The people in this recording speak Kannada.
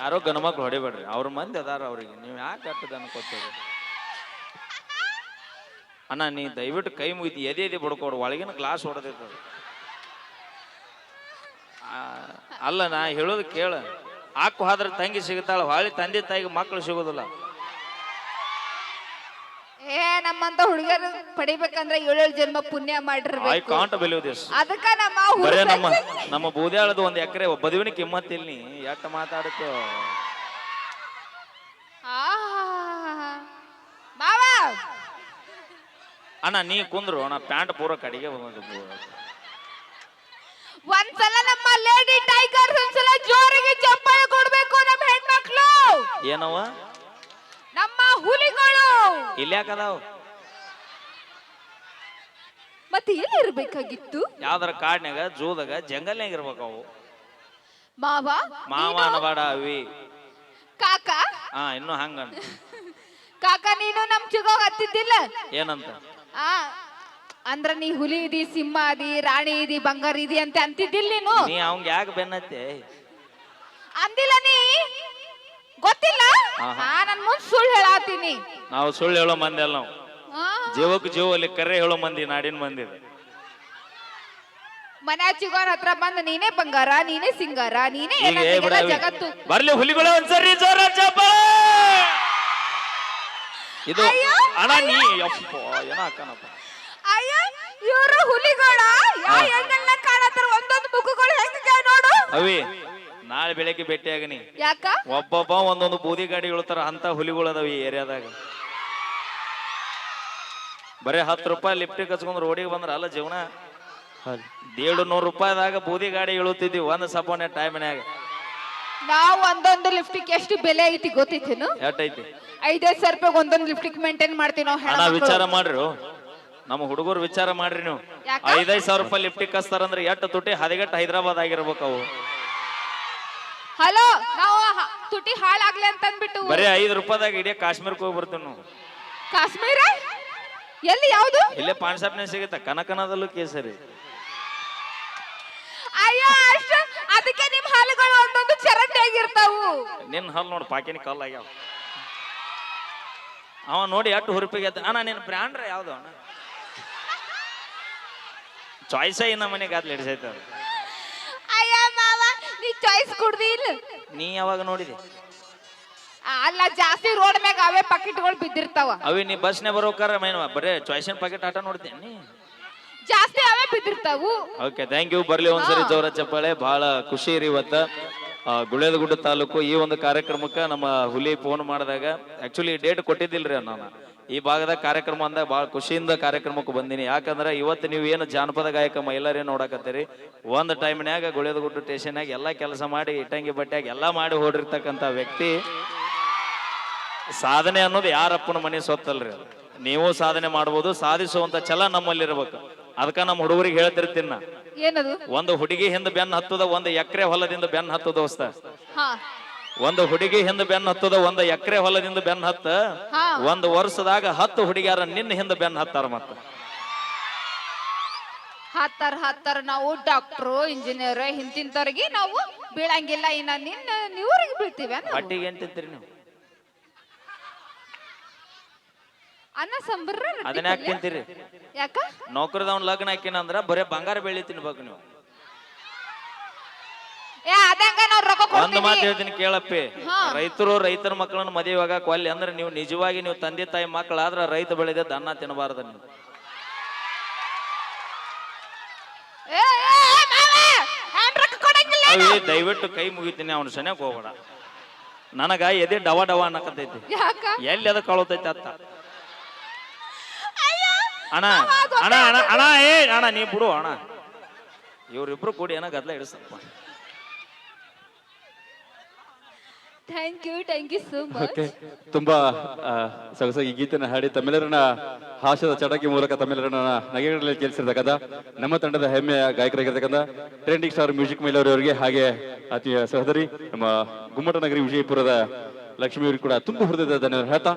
ಯಾರೋ ಗಣಮಕ್ಳು ಹೊಡಿಬೇಡ್ರಿ. ಅವ್ರ ಮಂದಿ ಅದಾರ ಅವ್ರಿಗೆ. ನೀವು ಯಾಕೆ ಕಟ್ಟದ ಅನ್ಕೋತೀರಿ ಅಣ್ಣ, ನೀ ದಯವಿಟ್ಟು ಕೈ ಮುಗಿದು ಎದೆ ಎದೆ ಬಡ್ಕೊಡು. ಒಳಗಿನ ಗ್ಲಾಸ್ ಹೊಡೆದಿರ್ತದೆ ಅಲ್ಲ, ನಾ ಹೇಳೋದು ಕೇಳ. ಹಾಕು ಹಾದ್ರೆ ತಂಗಿ ಸಿಗುತ್ತಾಳ. ಹೊಳ್ಳಿ ತಂದೆ ತಾಯಿಗೆ ಮಕ್ಕಳು ಸಿಗೋದಿಲ್ಲ. ಏ ನಮ್ಮಂತ ಹುಡುಗರು ಪಡಿಬೇಕಂದ್ರೆ ಏಳೇಳು ಜನ್ಮ ಪುಣ್ಯ ಐ ಮಾಡಿರ್ಬೇಕು ಕಾಂಟ್ ಬಿಲೀವ್ ದಿಸ್ ಅದಕ್ಕ ನಮ್ಮ ಬರೇ ನಮ್ಮ ನಮ್ಮ ಬೂದ್ಯಾಳದ ಒಂದ್ ಎಕರೆ ಬದುವಿನ ಕಿಮ್ಮತ್ ಇಲ್ಲಿ ಎಟ್ಟ ಮಾತಾಡಕ್ಕೆ ಮಾವ! ಅಣ್ಣ ನೀ ಕುಂದ್ರು. ಅಣ್ಣ ಪ್ಯಾಂಟ್ ಪೂರ ಕಡೆಗೆ ಬಂದು ಒಂದ್ಸಲ ನಮ್ಮ ಲೇಡಿ ಟೈಗರ್ಸ್ ಒಂದ್ಸಲ ಜೋರಿಗೆ ಚಪ್ಪಾಳೆ ಕೊಡ್ಬೇಕು ನಮ್ಮ ಹೆಣ್ಮಕ್ಳು. ಏನವ ನಮ್ಮ ಹುಲಿಗಳು ಇಲ್ಲಿ ಯಾಕದಾವ ಮತ್ತೆ ಎಲ್ಲಿ ಇರ್ಬೇಕಾಗಿತ್ತು? ಯಾವ್ದಾರ ಕಾಡ್ನ್ಯಾಗ ಜೂದಾಗ ಜಂಗಲ್ನ್ಯಾಗ ಇರ್ಬೇಕು ಅವು. ಮಾವ ಮಾವ ನೀನು- ಅನಬೇಡ ಅವಿ. ಕಾಕ? ಹಾ ಇನ್ನು ಹಂಗ ಕಾಕಾ ನೀನು ನಮ್ ಚಿಗೋಗ್ ಹತ್ತಿದ್ದಿಲ್ಲ? ಏನಂತ? ಆ ಅಂದ್ರ ನೀ ಹುಲಿ ಇದಿ ಸಿಂಹ ಅದಿ ರಾಣಿ ಇದಿ ಬಂಗಾರ ಇದಿ ಅಂತ ಅಂತಿದ್ದಿಲ್ಲ ನೀನು? ನೀ ಅವಂಗ ಯಾಕೆ ಬೆನ್ನತ್ತೆ? ಅಂದಿಲ್ಲ ನೀ. ಗೊತ್ತಿಲ್ಲ. ಆ ನನ್ ಮುಂದ್ ಸುಳ್ಳು ಹೇಳಾತೀನಿ. ನಾವು ಸುಳ್ಳು ಹೇಳೋ ಮಂದಿ ಅಲ್ಲ ನಾವು. ಜೀವಕ್ಕೆ ಜೀವಲ್ಲಿ ಕರೆ ಹೇಳೋ ಮಂದಿ ನಾಡಿನ ಮಂದಿ ಇದೆ. ಮನೆ ಚಿಗೋರ್ ಹತ್ರ ಬಂದ ನೀನೇ ಬಂಗಾರ ನೀನೇ ಸಿಂಗಾರ ನೀನೇ ಈಗ ಎಲ್ಲ ಏ ಬಿಡ ತೆಗೆದ ಅವಿ. ಜಗತ್ತು. ಬರ್ಲಿ ಹುಲಿಗಳು ಒಂದ್ಸರಿ ಜೋರ ಚಪ್ಪಾಳೆ ಇದು ಅಯ್ಯೋ, ಅಣ್ಣ ನೀ ಯಪ್ಪ ಏನ ಹಾಕನಪ್ಪ ಅಯ್ಯ ಇವರು ಹುಲಿಗಳ? ಯಾ ಹಾ. ಹೆಂಗೆಲ್ಲ ಕಾಣತ್ತಾರ? ಒಂದೊಂದು ಮುಖಗಳು ಹೆಂಗ ನೋಡು. ಅವಿ ನಾಳೆ ಬೆಳಗ್ಗೆ ಭೇಟಿಯಾಗನಿ. ಯಾಕ? ಒಬ್ಬೊಬ್ಬ ಒಂದೊಂದು ಬೂದಿ ಗಾಡಿ ಇಳ್ತಾರ ಅಂತ ಹುಲಿಗಳು ಅದಾವ ಈ ಏರಿಯಾದಾಗ. ಬರೀ ಹತ್ತು ರೂಪಾಯಿ ಲಿಫ್ಟಿಗೆ ಹಚ್ಕೊಂಡು ರೋಡಿಗೆ ಬಂದ್ರ ಅಲ್ಲ ಜೀವನ? ಏಳು ನೂರು ರೂಪಾಯಿದಾಗ ಬೂದಿ ಗಾಡಿ ಇಳುತ್ತಿದ್ವಿ ಒಂದ್ ಸಪೋನೆ ಟೈಮ್ನ್ಯಾಗ ನಾವು ಒಂದೊಂದು ಲಿಫ್ಟಿಗೆ ಎಷ್ಟು ಬೆಲೆ ಐತಿ ಗೊತ್ತೈತೇನು? ಎಟ್ಟೈತಿ ಐದೈದು ಸಾವಿರ ರೂಪಾಯಿ ಒಂದೊಂದು ಲಿಫ್ಟಿಗೆ ಮೇಂಟೈನ್ ಮಾಡ್ತೀವಿ ನಾವು ಅಣ್ಣ. ವಿಚಾರ ಮಾಡ್ರಿ. ನಮ್ಮ ಹುಡುಗರು ವಿಚಾರ ಮಾಡ್ರಿ ನೀವು. ಯಾಕ? ಐದೈದು ಸಾವಿರ ರೂಪಾಯಿ ಲಿಫ್ಟಿಗೆ ಕಸ್ತಾರಂದ್ರೆ ಎಷ್ಟು ತುಟಿ ಹದಿಗೆಟ್ಟು ಹೈದರಾಬಾದ್ ಆಗಿರ್ಬೇಕು ಅವು. ಹಲೋ ನಾವು ಹ- ತುಟಿ ಹಾಳಾಗ್ಲಿ ಅಂತ ಅಂದ್ಬಿಟ್ಟು ಬರೀ ಐದು ರೂಪಾಯಿದಾಗ ಇಡೀ ಕಾಶ್ಮೀರಕ್ಕೆ ಹೋಗಿ ಬರ್ತೀವಿ ನಾವು. ಕಾಶ್ಮೀರ? ಎಲ್ಲಿ ಯಾವುದು? ಇಲ್ಲೇ ಪಾನ್ಸಾಪ್ನೆ ಸಿಗುತ್ತೆ ಕನಕನದಲ್ಲೂ ಕೇಸರಿ. ಅಯ್ಯೋ ಅಷ್ಟ ಅದಕ್ಕೆ ನಿಮ್ಮ ಹಾಲುಗಳು ಒಂದೊಂದು ಚರಂಡಿ ಆಗಿರ್ತಾವು. ನಿನ್ನ ಹಾಲು ನೋಡಿ ಪಾಕಿನ ಕಲ್ ಆಗ್ಯಾವ. ಅವ ನೋಡಿ ಎಷ್ಟು ಹುರುಪಿಗೆ ಎದ್ದ ಅಣ್ಣ ನಿನ್ನ ಬ್ರ್ಯಾಂಡ್ರ ಯಾವುದು? ಅಣ್ಣ? ಚಾಯ್ಸೇ ಇನ್ನ ಮನೆಗೆ ಅದು ಹಿಡಿಸೈತ ಕುಡ್ದಿ ಇಲ್ಲ? ನೀ ಯಾವಾಗ ನೋಡಿದೆ? ಅಲ್ಲ ಜಾಸ್ತಿ ರೋಡ್ ಮ್ಯಾಗ ಅವೇ ಪಾಕೆಟ್ಗಳು ಬಿದ್ದಿರ್ತಾವ. ಅವಿ ನೀ ಬಸ್ನೇ ಬರೋಕಾರ ಮೇನ್ ಬರೇ ಚಾಯ್ಸಿನ ಪಾಕೆಟ್ ಆಟ ನೋಡ್ತೀನಿ ನೀ? ಜಾಸ್ತಿ ಅವೇ ಬಿದ್ದಿರ್ತಾವು. ಓಕೆ ಥ್ಯಾಂಕ್ ಯು ಬರ್ಲಿ ಒಂದ್ಸರಿ ಜೋರ ಚಪ್ಪಾಳೆ. ಬಹಳ ಖುಷಿ ರೀ ಇವತ್ತ. ಗುಳೇದಗುಡ್ಡ ತಾಲೂಕು ಈ ಒಂದು ಕಾರ್ಯಕ್ರಮಕ್ಕೆ ನಮ್ಮ ಹುಲಿ ಫೋನ್ ಮಾಡಿದಾಗ ಆಕ್ಚುಲಿ ಡೇಟ್ ಕೊಟ್ಟಿದ್ದಿಲ್ರಿ ನಾನು. ಈ ಭಾಗದ ಕಾರ್ಯಕ್ರಮ ಅಂದಾಗ ಬಹಳ ಖುಷಿಯಿಂದ ಕಾರ್ಯಕ್ರಮಕ್ಕೆ ಬಂದೀನಿ. ಯಾಕಂದ್ರೆ ಇವತ್ತು ನೀವು ಏನು ಜಾನಪದ ಗಾಯಕ ಮಹಿಳೆಯರೇ ನೋಡಕತ್ತೀರಿ, ಒಂದು ಟೈಮ್ನ್ಯಾಗ ಗುಳೇದಗುಡ್ಡ ಸ್ಟೇಷನ್ಯಾಗ ಎಲ್ಲ ಕೆಲಸ ಮಾಡಿ, ಇಟ್ಟಂಗಿ ಬಟ್ಟೆಯಾಗ ಎಲ್ಲ ಮಾಡಿ ಹೊಡಿರ್ತಕ್ಕಂಥ ವ್ಯಕ್ತಿ, ಸಾಧನೆ ಅನ್ನೋದು ಯಾರಪ್ಪನ ಮನೆ ಸೊತ್ತಲ್ರಿ. ನೀವು ಸಾಧನೆ ಮಾಡ್ಬೋದು, ಸಾಧಿಸುವಂತ ಛಲ ನಮ್ಮಲ್ಲಿರ್ಬೇಕು. ಅದಕ್ಕ ನಮ್ಮ ಹುಡುಗರಿಗೆ ಹೇಳ್ತಿರ್ತೀನಿ ನಾ. ಏನದು? ಒಂದು ಹುಡುಗಿ ಹಿಂದ ಬೆನ್ನ ಹತ್ತದ ಒಂದು ಎಕರೆ ಹೊಲದಿಂದ ಬೆನ್ನ ಹತ್ತದ ದೋಸ್ತ. ಹಾ. ಒಂದು ಹುಡುಗಿ ಹಿಂದ ಬೆನ್ನ ಹತ್ತದ ಒಂದು ಎಕರೆ ಹೊಲದಿಂದ ಬೆನ್ನ ಹತ್ತ. ಹಾ. ಒಂದು ವರ್ಷದಾಗ ಹತ್ತು ಹುಡುಗಿಯಾರ ನಿನ್ನ ಹಿಂದ ಬೆನ್ನ ಹತ್ತಾರ ಮತ್ತ. ಹತ್ತಾರ ಹತ್ತಾರ ನಾವು ಡಾಕ್ಟ್ರು ಇಂಜಿನಿಯರ್ ಹಿಂತಿಂತವ್ರಿಗೆ ನಾವು ಬೀಳಂಗಿಲ್ಲ. ಇನ್ನ ನಿನ್ನ ನೀವ್ರಿಗೆ ಬೀಳ್ತೀವಿ ನಾವು ತಿಂತೀರಿ ನೀವು. ಅನ್ನ ಸಂಬರ ಅದನ್ನ ಯಾಕೆ ತಿಂತೀರಿ? ಯಾಕ? ನೌಕರದವ್ನ ಲಗ್ನ ಹಾಕಿನ ಅಂದ್ರ ಬರೇ ಬಂಗಾರ ಬೆಳ್ಳಿ ತಿನ್ಬೇಕು ನೀವು. ಏ ಅದಂಗ ನಾವ್ ರೊಕ್ಕ ಒಂದ್ ಮಾತು ಕೊಡ್ತೀವಿ ಹೇಳ್ತೀನಿ ಕೇಳಪ್ಪಿ. ರೈತರು ರೈತರ ಮಕ್ಕಳನ್ನ ಮದುವೆ ಆಗಾಕ ಕೊಲ್ಲೆ ಅಂದ್ರೆ ನೀವು ನಿಜವಾಗಿ ನೀವು ತಂದೆ ತಾಯಿ ಮಕ್ಕಳಾದ್ರ ರೈತ ಬೆಳೆದ ಅನ್ನ ತಿನ್ನಬಾರ್ದು ನೀವು. ಏ, ಏ, ಏ, ಮಾವ, ಹ್ಯಾಂಡ್ ರೊಕ್ಕ ಕೊಡಂಗಿಲ್ಲ ಅವಿ ದಯವಿಟ್ಟು ಕೈ ಮುಗಿತೀನಿ ಅವ್ನ ಸನ್ಯಾಗ ಹೋಗ್ಬೇಡ. ನನಗ ಎದೆ ಡವ ಡವ ಅನ್ನಕತ್ತೈತಿ. ಯಾಕ? ಎಲ್ಲಿ ಅದ ಕಳತೈತಿ ಅತ್ತ? ಅಣ್ಣ ಅಣ್ಣ ಅಣ್ಣ ಅಣ್ಣ ಏ ಅಣ್ಣ ನೀ ಬಿಡು ಅಣ್ಣ. ಇವ್ರಿಬ್ರು ಕೂಡಿ ಏನ ಗದ್ಲ ಹಿಡಿಸಪ್ಪ. Thank you thank you so much okay ತುಂಬಾ ಆ, ಸೊಗಸಾಗಿ ಗೀತೆನ ಹಾಡಿ ತಮಿಳರನ್ನ ಹಾಸ್ಯದ ಚಟಕಿ ಮೂಲಕ ತಮಿಳರನ್ನ ನಗೆಗಳಲ್ಲಿ ಕೇಳಿಸಿರ್ತಕ್ಕಂಥ ನಮ್ಮ ತಂಡದ ಹೆಮ್ಮೆಯ ಗಾಯಕರಾಗಿರ್ತಕ್ಕಂಥ ಟ್ರೆಂಡಿಂಗ್ ಸ್ಟಾರ್ ಮ್ಯೂಸಿಕ್ ಮೇಲವರವರಿಗೆ ಹಾಗೆ ಅತಿ ಸಹೋದರಿ ನಮ್ಮ ಗುಮ್ಮಟ ನಗರಿ ವಿಜಯಪುರದ ಲಕ್ಷ್ಮಿ ಅವರಿಗೆ ಕೂಡ ತುಂಬ ಹೃದಯದ ಧನ್ಯವಾದ ಹೇಳ್ತಾ